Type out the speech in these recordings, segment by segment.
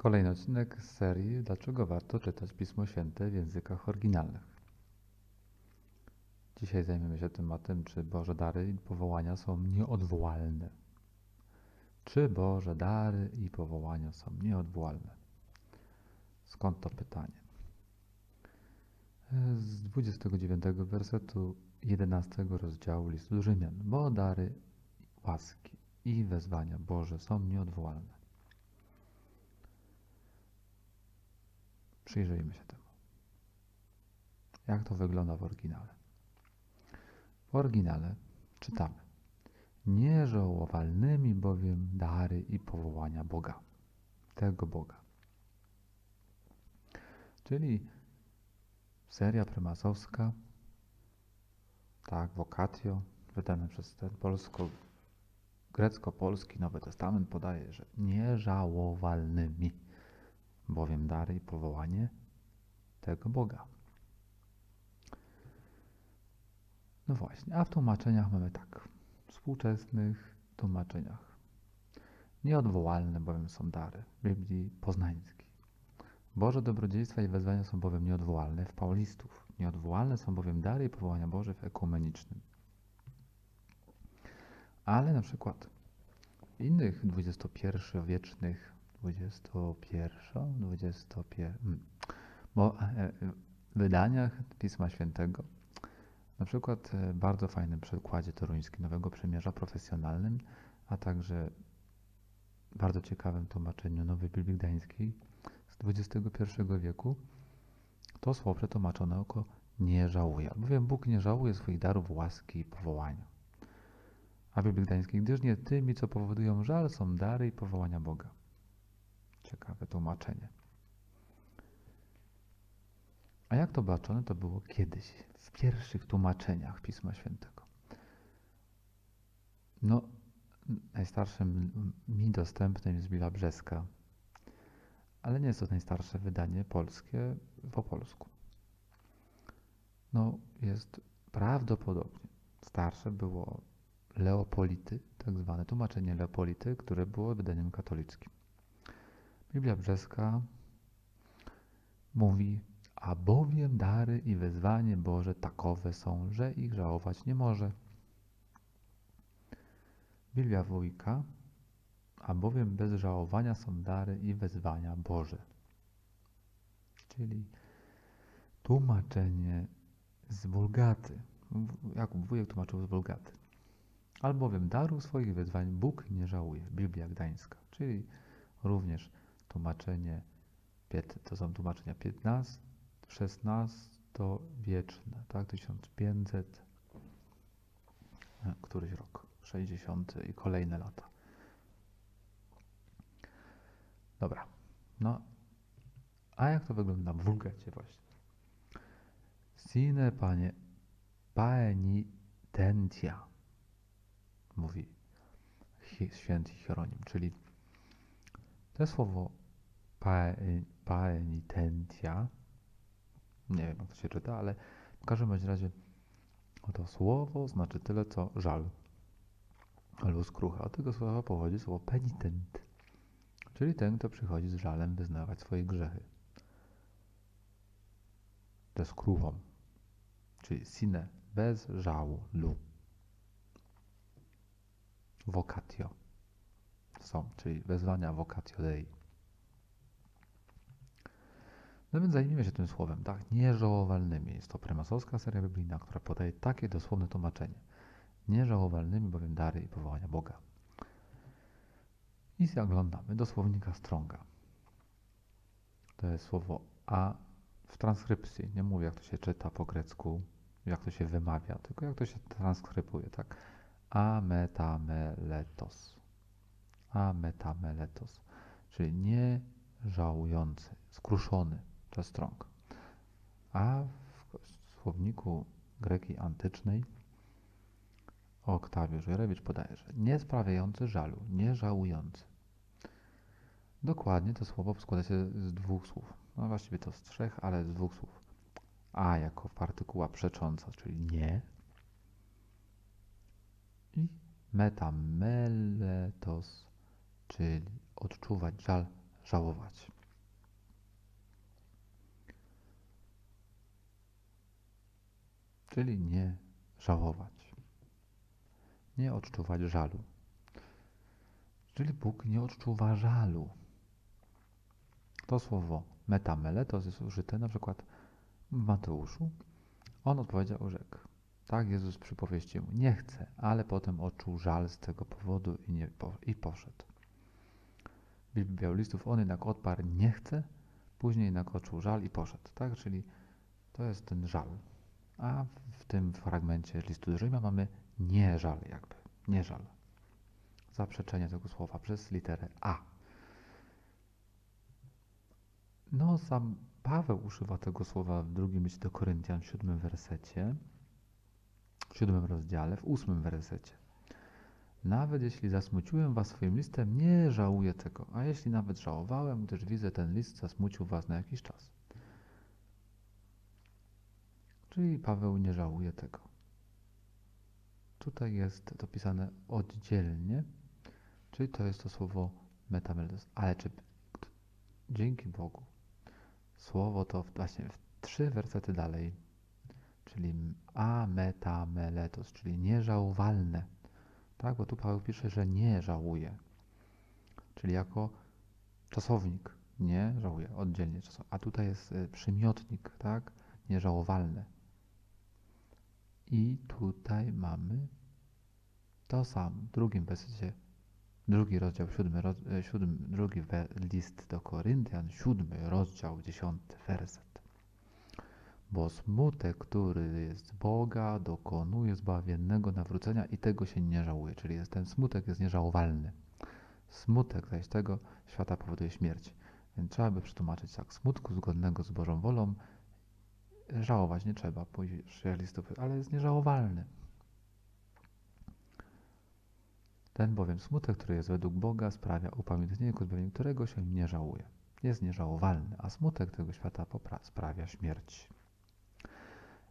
Kolejny odcinek z serii Dlaczego warto czytać Pismo Święte w językach oryginalnych. Dzisiaj zajmiemy się tematem, czy Boże dary i powołania są nieodwołalne. Czy Boże dary i powołania są nieodwołalne? Skąd to pytanie? Z 29 wersetu 11 rozdziału listu do Rzymian. Bo dary łaski i wezwania Boże są nieodwołalne. Przyjrzyjmy się temu. Jak to wygląda w oryginale? W oryginale czytamy: Nieżałowalnymi bowiem dary i powołania Boga, tego Boga. Czyli seria prymasowska, tak, vocatio, wydane przez ten polsko grecko-polski Nowy Testament podaje, że nieżałowalnymi bowiem dary powołanie tego Boga. No właśnie, a w tłumaczeniach mamy tak, współczesnych tłumaczeniach. Nieodwołalne bowiem są dary Biblii poznańskiej. Boże dobrodziejstwa i wezwania są bowiem nieodwołalne w Paulistów. Nieodwołalne są bowiem dary i powołania Boże w ekumenicznym. Ale na przykład w innych XXI-wiecznych 21, 21, hmm, bo e, e, w wydaniach Pisma Świętego, na przykład w bardzo fajnym przykładzie toruńskim Nowego Przymierza profesjonalnym, a także bardzo ciekawym tłumaczeniu Nowej Biblii Gdańskiej z XXI wieku, to słowo przetłumaczone jako nie żałuje, albowiem Bóg nie żałuje swoich darów łaski i powołania. A Biblii Gdańskiej, gdyż nie tymi, co powodują żal, są dary i powołania Boga. Ciekawe tłumaczenie. A jak to baczone to było kiedyś, w pierwszych tłumaczeniach Pisma Świętego. No, najstarszym mi dostępnym jest Biblia Brzeska, ale nie jest to najstarsze wydanie polskie po polsku. No, jest prawdopodobnie starsze było Leopolity, tak zwane tłumaczenie Leopolity, które było wydaniem katolickim. Biblia Brzeska mówi, a bowiem dary i wezwanie Boże takowe są, że ich żałować nie może. Biblia Wójka, a bowiem bez żałowania są dary i wezwania Boże. Czyli tłumaczenie z Wulgaty. Jakub Wujek tłumaczył z Wulgaty. Albowiem daru swoich wezwań Bóg nie żałuje. Biblia Gdańska. Czyli również tłumaczenie, to są tłumaczenia 15, 16 to wieczne, tak, 1500, e, któryś rok, 60 i kolejne lata. Dobra, no, a jak to wygląda w wulgacie właśnie? Sine panie paenitentia, mówi święty Hieronim, czyli to słowo paenitentia, nie wiem jak to się czyta, ale w każdym razie to słowo znaczy tyle co żal albo skrucha. Od tego słowa pochodzi słowo penitent, czyli ten, kto przychodzi z żalem wyznawać swoje grzechy. Ze skruchą, czyli sine, bez żału, lu. Vocatio są, czyli wezwania vocatio dei. No więc zajmijmy się tym słowem, tak? Nieżałowalnymi. Jest to prymasowska seria biblijna, która podaje takie dosłowne tłumaczenie. Nieżałowalnymi bowiem dary i powołania Boga. I zaglądamy do słownika Stronga. To jest słowo a w transkrypcji. Nie mówię, jak to się czyta po grecku, jak to się wymawia, tylko jak to się transkrypuje, tak? A metameletos a metameletos, czyli nie żałujący, skruszony to strąg. A w słowniku greki antycznej Oktawiusz Jorewicz podaje, że nie sprawiający żalu, nie żałujący. Dokładnie to słowo składa się z dwóch słów. No właściwie to z trzech, ale z dwóch słów. A jako partykuła przecząca, czyli nie. I metameletos, czyli odczuwać żal, żałować. Czyli nie żałować. Nie odczuwać żalu. Czyli Bóg nie odczuwa żalu. To słowo metameletos jest użyte na przykład w Mateuszu. On odpowiedział, rzekł. Tak Jezus przypowieści mu, nie chce, ale potem odczuł żal z tego powodu i, nie, i poszedł. W Biblii Białolistów on jednak odparł, nie chce, później jednak odczuł żal i poszedł. Tak, czyli to jest ten żal. A w tym fragmencie listu do Rzymian mamy nie żal jakby, nie żal. Zaprzeczenie tego słowa przez literę A. No, sam Paweł używa tego słowa w drugim liście do Koryntian w siódmym wersecie, w siódmym rozdziale, w ósmym wersecie. Nawet jeśli zasmuciłem was swoim listem, nie żałuję tego, a jeśli nawet żałowałem, gdyż widzę, ten list zasmucił was na jakiś czas. Czyli Paweł nie żałuje tego. Tutaj jest to pisane oddzielnie, czyli to jest to słowo metameldos. Ale czy dzięki Bogu słowo to właśnie w trzy wersety dalej, czyli a meta meletos, czyli nieżałowalne. Tak, bo tu Paweł pisze, że nie żałuje. Czyli jako czasownik nie żałuje, oddzielnie czasownik. A tutaj jest y, przymiotnik, tak, nieżałowalne. I tutaj mamy to samo w drugim wersecie, drugi rozdział, siódmy, roz, e, siódmy drugi we, list do Koryntian, siódmy rozdział, dziesiąty werset. Bo smutek, który jest Boga, dokonuje zbawiennego nawrócenia i tego się nie żałuje. Czyli jest, ten smutek jest nieżałowalny. Smutek zaś tego świata powoduje śmierć. Więc trzeba by przetłumaczyć tak. Smutku zgodnego z Bożą wolą żałować nie trzeba, później listów, ale jest nieżałowalny. Ten bowiem smutek, który jest według Boga, sprawia upamiętnienie zbawieniu, którego się nie żałuje. Jest nieżałowalny, a smutek tego świata sprawia śmierć.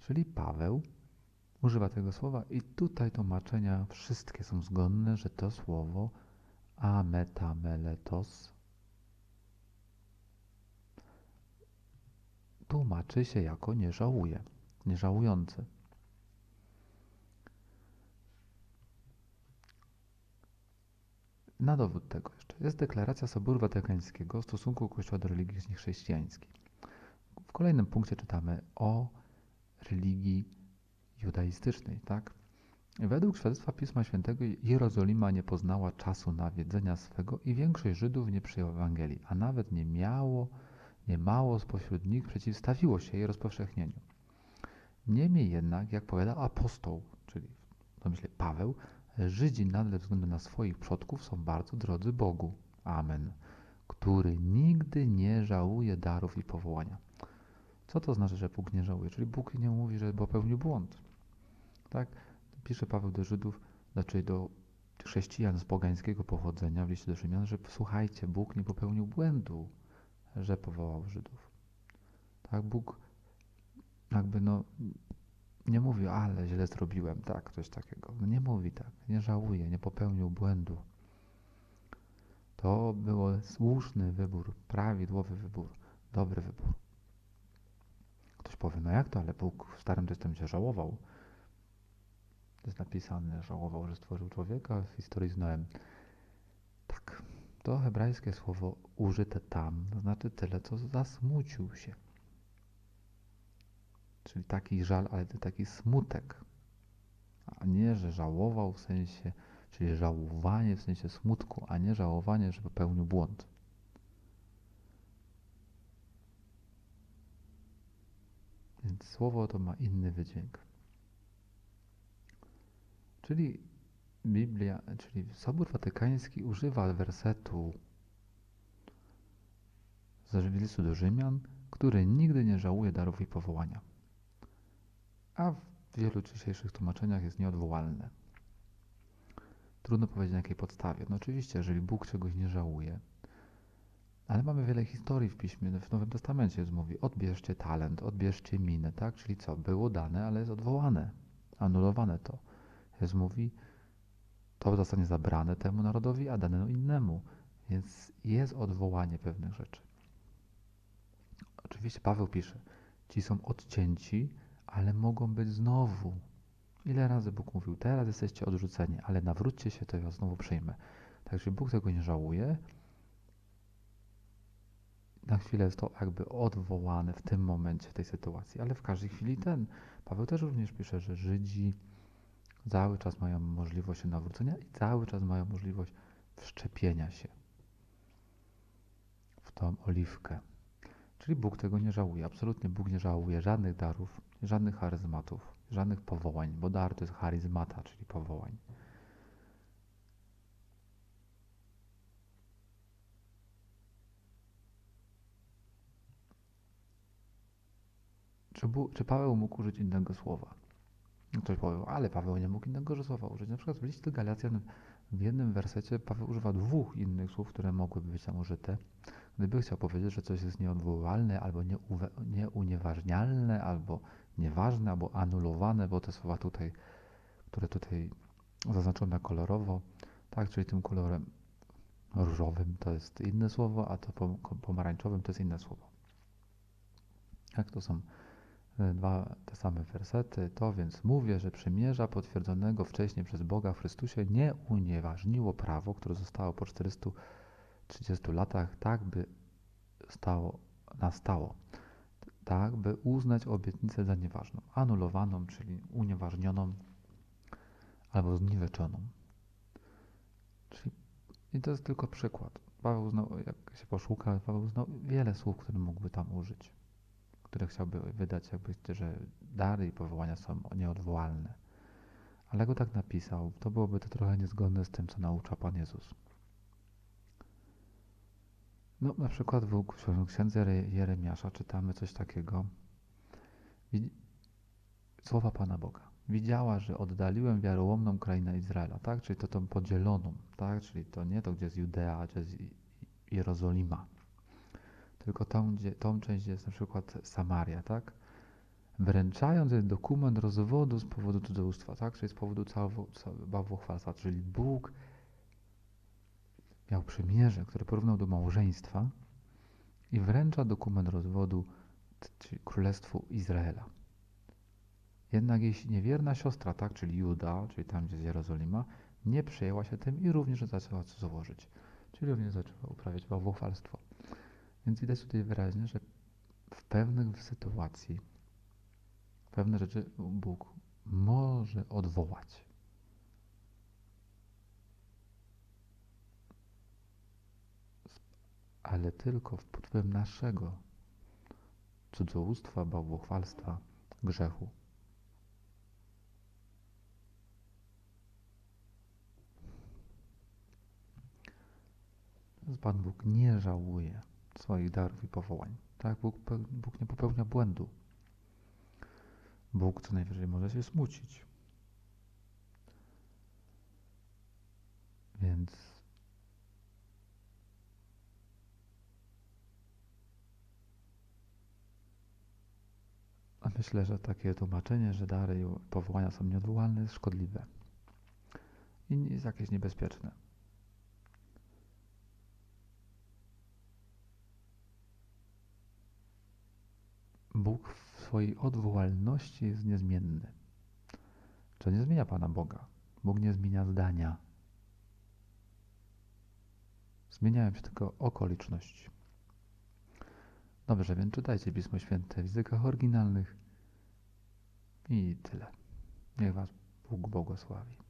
Czyli Paweł używa tego słowa i tutaj tłumaczenia wszystkie są zgodne, że to słowo ametameletos tłumaczy się jako nie żałuje, nieżałujący. Na dowód tego jeszcze jest deklaracja Soboru Watykańskiego w stosunku Kościoła do religii chrześcijańskiej. W kolejnym punkcie czytamy o religii judaistycznej, tak? Według świadectwa Pisma Świętego Jerozolima nie poznała czasu nawiedzenia swego i większość Żydów nie przyjęła Ewangelii, a nawet nie miało Niemało spośród nich przeciwstawiło się jej rozpowszechnieniu. Niemniej jednak, jak powiada apostoł, czyli w domyśle Paweł, Żydzi nadal ze względu na swoich przodków są bardzo drodzy Bogu. Amen. Który nigdy nie żałuje darów i powołania. Co to znaczy, że Bóg nie żałuje? Czyli Bóg nie mówi, że popełnił błąd. Tak? Pisze Paweł do Żydów, znaczy do chrześcijan z pogańskiego pochodzenia w liście do Rzymian, że słuchajcie, Bóg nie popełnił błędu że powołał Żydów. Tak, Bóg jakby no nie mówi, ale źle zrobiłem, tak, coś takiego. No nie mówi tak, nie żałuje, nie popełnił błędu. To był słuszny wybór, prawidłowy wybór, dobry wybór. Ktoś powie, no jak to, ale Bóg w Starym Testamencie żałował. Jest napisane, żałował, że stworzył człowieka w historii z Noem. Tak, to hebrajskie słowo użyte tam znaczy tyle, co zasmucił się. Czyli taki żal, ale taki smutek. A nie, że żałował w sensie, czyli żałowanie w sensie smutku, a nie żałowanie, że popełnił błąd. Więc słowo to ma inny wydźwięk. Czyli Biblia, czyli Sobór Watykański używa wersetu z listu do Rzymian, który nigdy nie żałuje darów i powołania. A w wielu dzisiejszych tłumaczeniach jest nieodwołalne. Trudno powiedzieć na jakiej podstawie. No oczywiście, jeżeli Bóg czegoś nie żałuje, ale mamy wiele historii w piśmie, w Nowym Testamencie jest mówi, odbierzcie talent, odbierzcie minę, tak? Czyli co? Było dane, ale jest odwołane, anulowane to. Jest mówi, to zostanie zabrane temu narodowi, a dane innemu. Więc jest odwołanie pewnych rzeczy. Oczywiście Paweł pisze, ci są odcięci, ale mogą być znowu. Ile razy Bóg mówił, teraz jesteście odrzuceni, ale nawróćcie się, to ja znowu przyjmę. Także Bóg tego nie żałuje. Na chwilę jest to jakby odwołane w tym momencie, w tej sytuacji, ale w każdej chwili ten. Paweł też również pisze, że Żydzi cały czas mają możliwość nawrócenia i cały czas mają możliwość wszczepienia się w tą oliwkę. Czyli Bóg tego nie żałuje. Absolutnie Bóg nie żałuje żadnych darów, żadnych charyzmatów, żadnych powołań, bo dar to jest charyzmata, czyli powołań. Czy, Bu- czy Paweł mógł użyć innego słowa? Ktoś powie, ale Paweł nie mógł innego słowa użyć. Na przykład w liście do Galacjan w jednym wersecie Paweł używa dwóch innych słów, które mogłyby być tam użyte. Gdyby chciał powiedzieć, że coś jest nieodwołalne, albo nieunieważnialne, albo nieważne, albo anulowane, bo te słowa tutaj, które tutaj zaznaczone kolorowo, tak, czyli tym kolorem różowym to jest inne słowo, a to pom- pomarańczowym to jest inne słowo. Jak to są dwa te same wersety, to więc mówię, że przymierza potwierdzonego wcześniej przez Boga w Chrystusie nie unieważniło prawo, które zostało po 430 latach, tak by stało, nastało, tak by uznać obietnicę za nieważną, anulowaną, czyli unieważnioną albo zniweczoną. Czyli, I to jest tylko przykład. Paweł znał, jak się poszuka, Paweł znał wiele słów, które mógłby tam użyć które chciałby wydać, jakby, że dary i powołania są nieodwołalne. Ale go tak napisał, to byłoby to trochę niezgodne z tym, co naucza Pan Jezus. No, na przykład w księdze Jere- Jeremiasza czytamy coś takiego. Słowa Pana Boga. Widziała, że oddaliłem wiarołomną krainę Izraela, tak? Czyli to tą podzieloną, tak? Czyli to nie to, gdzie jest Judea, gdzie jest Jerozolima, tylko tą, gdzie, tą część, gdzie jest na przykład Samaria, tak? Wręczając jest dokument rozwodu z powodu cudzołóstwa, tak? Czyli z powodu bałwochwalstwa, czyli Bóg miał przymierze, które porównał do małżeństwa i wręcza dokument rozwodu czyli Królestwu Izraela. Jednak jeśli niewierna siostra, tak, czyli Juda, czyli tam, gdzie jest Jerozolima, nie przejęła się tym i również zaczęła cudzołożyć, czyli również zaczęła uprawiać bałwochwalstwo. Więc widać tutaj wyraźnie, że w pewnych sytuacji pewne rzeczy Bóg może odwołać. Ale tylko pod wpływem naszego cudzołóstwa, bałwochwalstwa, grzechu. Pan Bóg nie żałuje swoich darów i powołań. Tak, Bóg, Bóg nie popełnia błędu. Bóg co najwyżej może się smucić. Więc a myślę, że takie tłumaczenie, że dary i powołania są nieodwołalne jest szkodliwe i jest jakieś niebezpieczne. Bóg w swojej odwołalności jest niezmienny. To nie zmienia Pana Boga. Bóg nie zmienia zdania. Zmieniają się tylko okoliczności. Dobrze, więc czytajcie Pismo Święte w językach oryginalnych i tyle. Niech Was Bóg błogosławi.